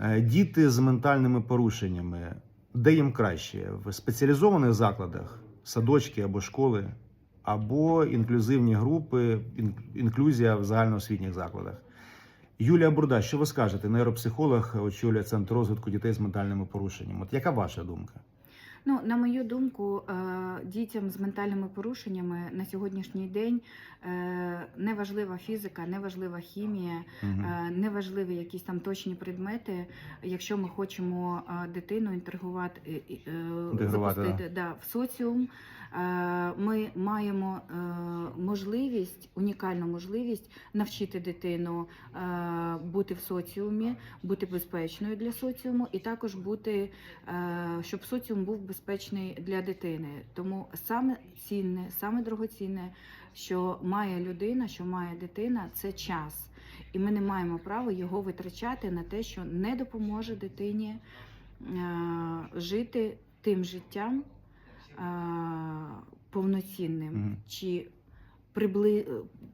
Е, Діти з ментальними порушеннями, де їм краще? В спеціалізованих закладах, садочки або школи, або інклюзивні групи, інклюзія в загальноосвітніх закладах. Юлія Бурда, що ви скажете? Нейропсихолог очолює центр розвитку дітей з ментальними порушеннями. От яка ваша думка? Ну, на мою думку, е, дітям з ментальними порушеннями на сьогоднішній день неважлива не важлива фізика, не важлива хімія, е, не важливі якісь там точні предмети. Якщо ми хочемо е, дитину інтегрувати, е, е, запустити да, в соціум, е, ми маємо е, можливість, унікальну можливість навчити дитину е, бути в соціумі, бути безпечною для соціуму, і також бути, е, щоб соціум був безпечний для дитини. Тому саме цінне, саме дорогоцінне, що має людина, що має дитина, це час. І ми не маємо права його витрачати на те, що не допоможе дитині е, жити тим життям повноцінним Мгм. чи прибли,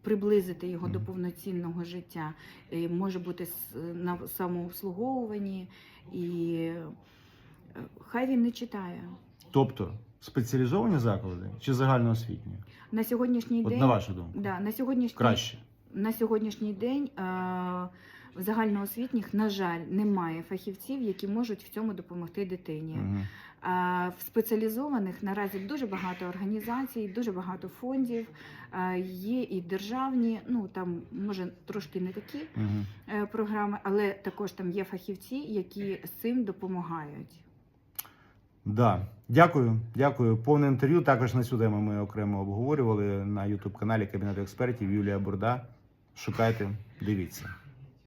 приблизити його до повноцінного життя. І може бути на самообслуговуванні, і е, хай він не читає. Тобто спеціалізовані заклади чи загальноосвітні? На сьогоднішній От день на вашу думку, да, на сьогоднішній краще. на сьогоднішній день е, в загальноосвітніх, на жаль, немає фахівців, які можуть в цьому допомогти дитині. Мгм. А в спеціалізованих наразі дуже багато організацій, дуже багато фондів. е, Є і державні, ну там може трошки не такі е, програми, але також там є фахівці, які з цим допомагають. Да, дякую, дякую. Повне інтерв'ю. Також на цю тему ми окремо обговорювали на Ютуб каналі Кабінету експертів Юлія Бурда. Шукайте, дивіться.